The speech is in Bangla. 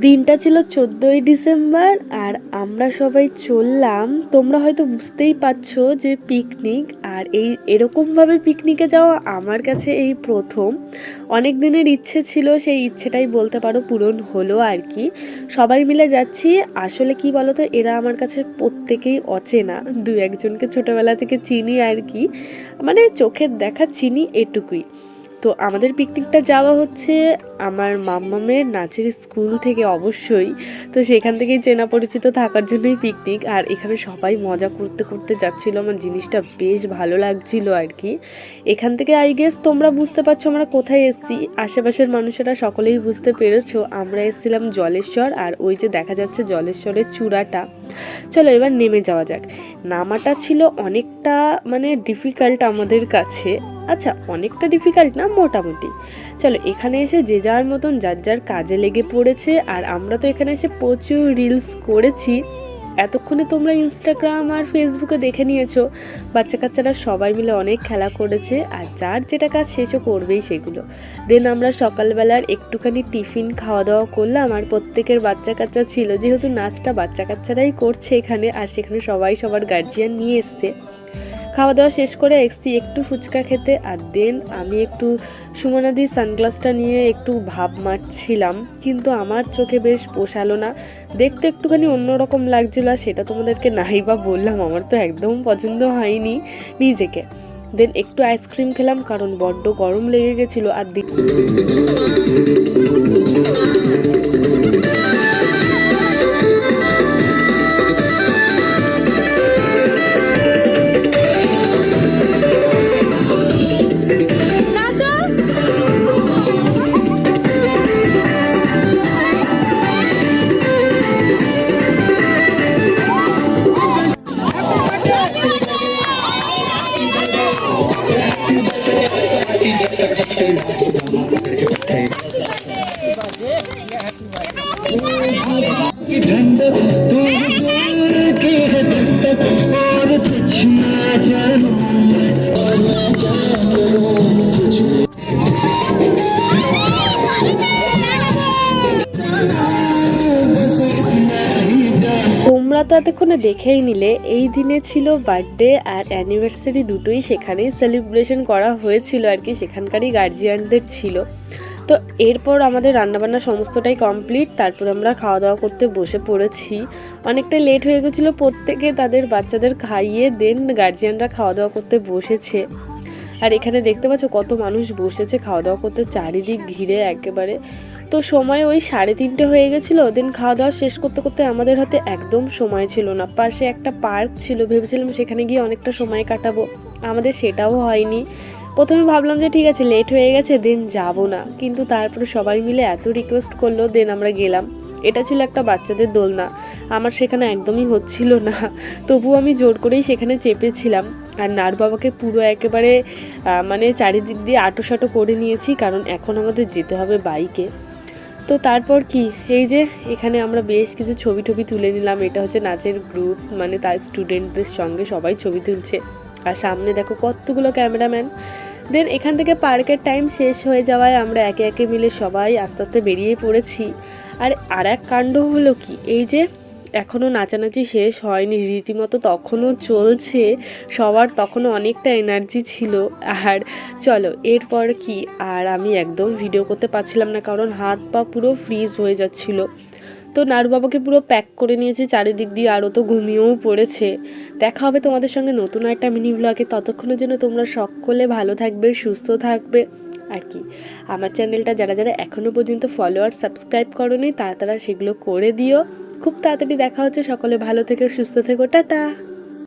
দিনটা ছিল চোদ্দোই ডিসেম্বর আর আমরা সবাই চললাম। তোমরা হয়তো বুঝতেই পারছ যে পিকনিক আর এই এরকমভাবে পিকনিকে যাওয়া আমার কাছে এই প্রথম। অনেক দিনের ইচ্ছে ছিল, সেই ইচ্ছেটাই বলতে পারো পূরণ হলো আর কি। সবাই মিলে যাচ্ছি। আসলে কি বলতো, এরা আমার কাছে প্রত্যেকেই অচেনা। দু একজনকে ছোটবেলা থেকে চিনি আর কি। মানে চোখের দেখা চিনি এটুকুই। তো আমাদের পিকনিকটা যাওয়া হচ্ছে আমার মাম্মামের নাচের স্কুল থেকে অবশ্যই। তো সেখান থেকেই চেনা পরিচিত থাকার জন্যই পিকনিক আর এখানে সবাই মজা করতে করতে যাচ্ছিল। আমার জিনিসটা বেশ ভালো লাগছিল আর কি। এখান থেকে আই গেস তোমরা বুঝতে পারছ আমরা কোথায় এসেছি। আশেপাশের মানুষেরা সকলেই বুঝতে পেরেছ। আমরা এসেছিলাম জলেশ্বর। আর ওই যে দেখা যাচ্ছে জলেশ্বরের চূড়াটা। চলো এবার নেমে যাওয়া যাক। নামাটা ছিল অনেকটা মানে ডিফিকাল্ট আমাদের কাছে। আচ্ছা অনেকটা ডিফিকাল্ট না, মোটামুটি। চলো, এখানে এসে যে যার মতন, যার যার কাজে লেগে পড়েছে, আর আমরা তো এখানে এসে প্রচুর রিলস করেছি। এতক্ষণে তোমরা ইনস্টাগ্রাম আর ফেসবুকে দেখে নিয়েছো। বাচ্চা কাচ্চারা সবাই মিলে অনেক খেলা করেছে, আর যার যেটা কাজ শেষও করবেই সেগুলো। দেন আমরা সকালবেলার একটুখানি টিফিন খাওয়া দাওয়া করলাম, আর প্রত্যেকের বাচ্চা কাচ্চা ছিল। যেহেতু নাচটা বাচ্চা কাচ্চারাই করছে এখানে, আর সেখানে সবাই সবার গার্জিয়ান নিয়ে এসছে। খাওয়া দাওয়া শেষ করে এসছি একটু ফুচকা খেতে আর দেন আমি একটু সুমনাদির সানগ্লাসটা নিয়ে একটু ভাব মারছিলাম, কিন্তু আমার চোখে বেশ পোষালো না। দেখতে একটুখানি অন্যরকম লাগছিল আর সেটা তোমাদেরকে নাই বা বললাম, আমার তো একদম পছন্দ হয়নি নিজেকে। দেন একটু আইসক্রিম খেলাম কারণ বড্ড গরম লেগে গেছিল আর Thank you. তোমরা তো এতক্ষণে দেখেই নিলে। এই দিনে ছিল বার্থডে আর অ্যানিভার্সারি দুটোই সেখানেই সেলিব্রেশন করা হয়েছিল আর কি, সেখানকারই গার্জিয়ানদের ছিল। তো এরপর আমাদের রান্নাবান্না সমস্তটাই কমপ্লিট তারপর আমরা খাওয়া দাওয়া করতে বসে পড়েছি। অনেকটা লেট হয়ে গেছিল প্রত্যেকে তাদের বাচ্চাদের খাইয়ে দেন গার্জিয়ানরা খাওয়া দাওয়া করতে বসেছে। আর এখানে দেখতে পাচ্ছ কত মানুষ বসেছে খাওয়া দাওয়া করতে, চারিদিক ঘিরে একেবারে। তো সময় ওই সাড়ে তিনটে হয়ে গেছিল দেন খাওয়া দাওয়া শেষ করতে করতে আমাদের হাতে একদম সময় ছিল না। পাশে একটা পার্ক ছিল, ভেবেছিলাম সেখানে গিয়ে অনেকটা সময় কাটাবো। আমাদের সেটাও হয়নি। প্রথমে ভাবলাম যে ঠিক আছে লেট হয়ে গেছে দেন যাব না। কিন্তু তারপরে সবাই মিলে এত রিকোয়েস্ট করল দেন আমরা গেলাম। এটা ছিল একটা বাচ্চাদের দোলনা। আমার সেখানে একদমই হচ্ছিল না। তবু আমি জোর করেই সেখানে চেপেছিলাম। আর নার বাবাকে পুরো একেবারে মানে চারিদিক দিয়ে আটোসাটো করে নিয়েছি, কারণ এখন আমাদের যেতে হবে বাইকে তো তারপর কি? এই যে এখানে আমরা বেশ কিছু ছবি টবি তুলে নিলাম। এটা হচ্ছে নাচের গ্রুপ মানে তার স্টুডেন্টদের সঙ্গে সবাই ছবি তুলছে। আর সামনে দেখো কতগুলো ক্যামেরাম্যান দেন এখান থেকে পার্কের টাইম শেষ হয়ে যাওয়ায় আমরা একে একে মিলে সবাই আস্তে আস্তে বেরিয়ে পড়েছি। আর আর এক কাণ্ড হলো কি? এই যে এখনও নাচানাচি শেষ হয়নি, রীতিমতো তখনও চলছে, সবার তখনও অনেকটা এনার্জি ছিল। আর চলো, এরপর কি? আর আমি একদম ভিডিও করতে পারছিলাম না, কারণ হাত পা পুরো ফ্রিজ হয়ে যাচ্ছিল। তো নাড়ু বাবাকে পুরো প্যাক করে নিয়েছি, চারিদিক দিয়ে আরও তো ঘুমিয়েও পড়েছে। দেখা হবে তোমাদের সঙ্গে নতুন একটা মিনি ব্লগে ততক্ষণের জন্য তোমরা সকলে ভালো থাকবে, সুস্থ থাকবে। আর কি, আমার চ্যানেলটা যারা যারা এখনও পর্যন্ত ফলো আর সাবস্ক্রাইব করোনি, তারা তারা সেগুলো করে দিও। খুব তাড়াতাড়ি দেখা হচ্ছে। সকলে ভালো থেকে সুস্থ থেকো টাটা।